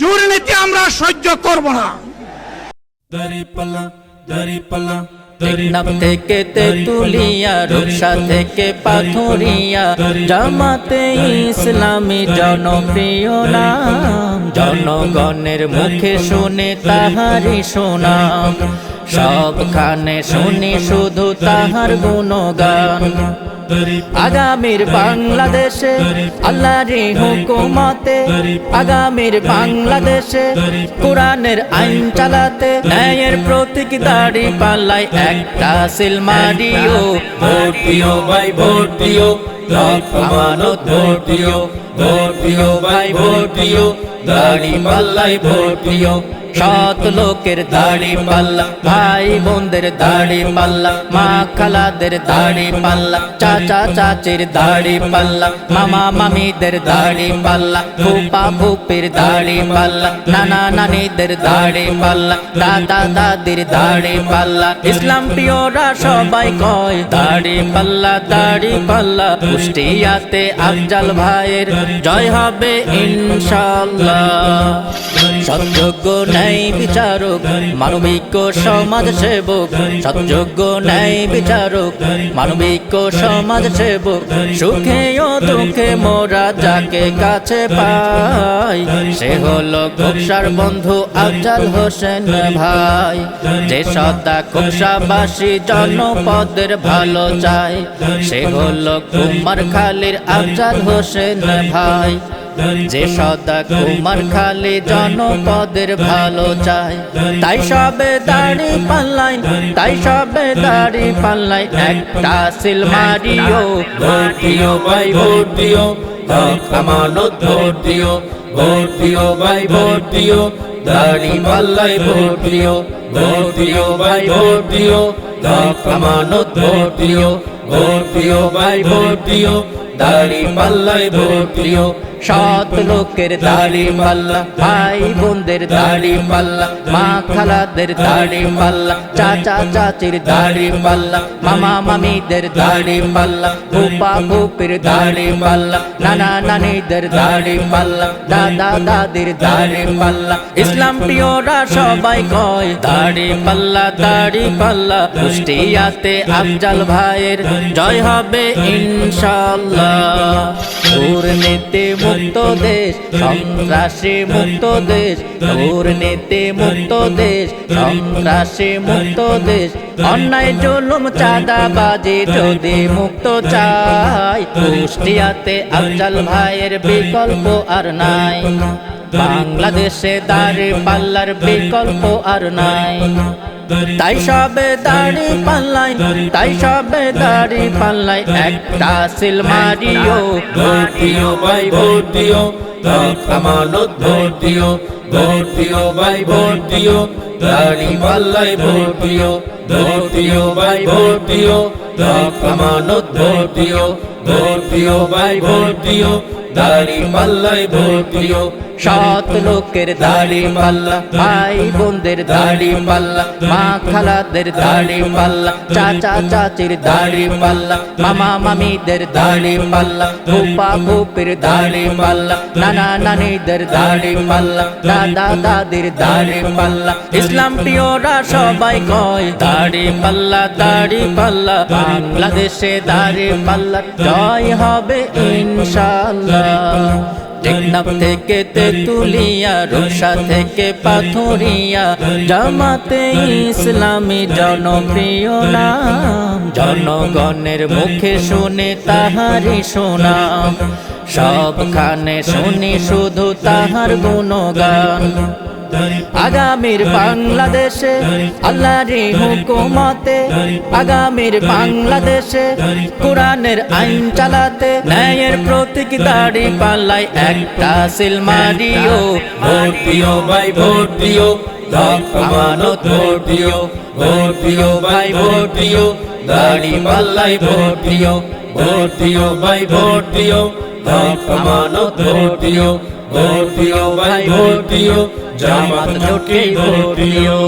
দুর্নীতি আমরা সহ্য করব না। টেকনাফ থেকে তেতুলিয়া রূপসা থেকে পাথুরিয়া জামাতে ইসলামী জনপ্রিয় নাম। জনগণের মুখে শুনে তাহারি সুনাম। সবখানে শুনি শুধু তাহার গুণগান। আগামীর বাংলাদেশে আল্লাহর হুকুমতে, আগামীর বাংলাদেশে কোরআনের আইন চালাতে, ন্যায়ের প্রতীক দাড়ি পাল্লাই একটা সিলমারিও ভোট দিও ভাই, ভোট দিও। লক্ষ মানত ভোট ভাই ভোট দাড়ি পাল্লাই ভোট সৎ লোকের দাড়ি পাল্লা, ভাই বোনদের দাড়ি পাল্লা, মা খালাদের দাড়ি পাল্লা, চাচা চাচির দাড়ি পাল্লা, মামা মামিদের দাড়ি পাল্লা, ফুপা ফুপির দাড়ি পাল্লা, নানা নানিদের দাড়ি পাল্লা, দাদা দাদির দাড়ি পাল্লা। ইসলাম প্রিয়রা সবাই কয়, দাড়ি পাল্লা দাড়ি পাল্লা, কুষ্টিয়াতে আফজাল ভাইয়ের জয় হবে ইনশাল্লাহ সৎযোগ্য ন্যায় বিচারক, মানবিক সমাজ সেবক সৎযোগ্য ন্যায় বিচারক, মানবিক সমাজ সেবক সুখে ও দুঃখে মোরা যাকে কাছে পাই, সে হলো খুবসার বন্ধু আফজাল হোসেন ভাই। যে সদা খুবসাবাসী জনপদের ভালো চায় সে হলো কুমার খালির আফজাল হোসেন ভাই যে সদা কুমার খালি জনপদের ভালো চায়। তাই সবে দাড়ি পাল্লাই তাই সবে দাড়ি পাল্লাই একটা সিল মারিও ভোট দিও ভাই ভোট দিও লক্ষ মানত ভোট দিও ভোট দিও ভাই ভোট দিও দাড়ি পাল্লাই ভোট দিও ভোট দিও ভাই ভোট দিও লক্ষ মানত ভোট দিও ভোট দিও ভাই ভোট দিও দাড়ি পাল্লায় ধরে দিও সৎ লোকের দাড়ি পাল্লা ভাই বোনদের দাড়ি পাল্লা মা খালাদের দাড়ি পাল্লা চাচা চাচির দাড়ি পাল্লা মামা মামিদের দাড়ি পাল্লা ফুপা ফুপির দাড়ি পাল্লা নানা নানিদের দাড়ি পাল্লা দাদা দাদির দাড়ি পাল্লা ইসলাম প্রিয়রা সবাই কয় দাড়ি পাল্লা দাড়ি পাল্লা কুষ্টিয়াতে আফজাল ভাইয়ের জয় হবে ইনশাল্লাহ দুর্নীতি মুক্ত দেশ সন্ত্রাসী মুক্ত দেশ দুর্নীতি মুক্ত দেশ সন্ত্রাসী মুক্ত দেশ অন্যায় জুলুম চাঁদাবাজি যদি মুক্ত চাই, কুষ্টিয়াতে আফজাল ভাইয়ের বিকল্প আর নাই। বাংলাদেশে দাঁড়ি পাল্লার বিকল্প আর নাই। তাই সবে দাড়ি পাল্লাই, তাই সবে দাড়ি পাল্লাই, একটা সিল মারিও ভোট দিও ভাই দিও লক্ষ ভোট দিও ভোট দিও ভোট দিও দাড়ি পাল্লাই ভোট দিও ভোট দিও ভাই ভোট দিও লক্ষ মানত ভোট দিও ভোট দিও ভোট দিও দাড়ি পাল্লাই ভোট দিও সৎ লোকের দাড়ি পাল্লা ভাই বোনদের দাড়ি পাল্লা মা খালাদের দাড়ি পাল্লা চাচা চাচির দাড়ি পাল্লা মামা মামিদের দাড়ি পাল্লা ফুপা ফুপির দাড়ি পাল্লা নানা নানিদের দাড়ি পাল্লা দাদা দাদির দাড়ি পাল্লা ইসলাম প্রিয়রা সবাই কয় দাড়ি পাল্লা দাড়ি পাল্লা বাংলাদেশে দাড়ি পাল্লা জয় হবে ইনশাল্লাহ টেকনাফ থেকে তেতুলিয়া রূপসা থেকে পাথরিয়া জামাতে ইসলামী জনপ্রিয় নাম জনগণের মুখে শুনে তাহারি সুনাম সবখানে শুনি শুধু তাহার গুণগান আগামীর বাংলাদেশে আল্লাহর হুকুমতে আগামীর বাংলাদেশে কোরআনের আইন চালাতে ন্যায়ের প্রতীক দাড়ি পাল্লাই একটা সিল মারিও। ভোট দিও ভাই, ভোট দিও। লাখ আমানত ভোট দিও। ভোট ভাই, ভোট দিও। দাড়ি পাল্লাই ভোট দিও। ভোট দিও ভাই, ভোট দিও। লাখ আমানত ভোট দিও। ভোট ভাই, ভোট দিও। জামাত জোটকে ভোট দিও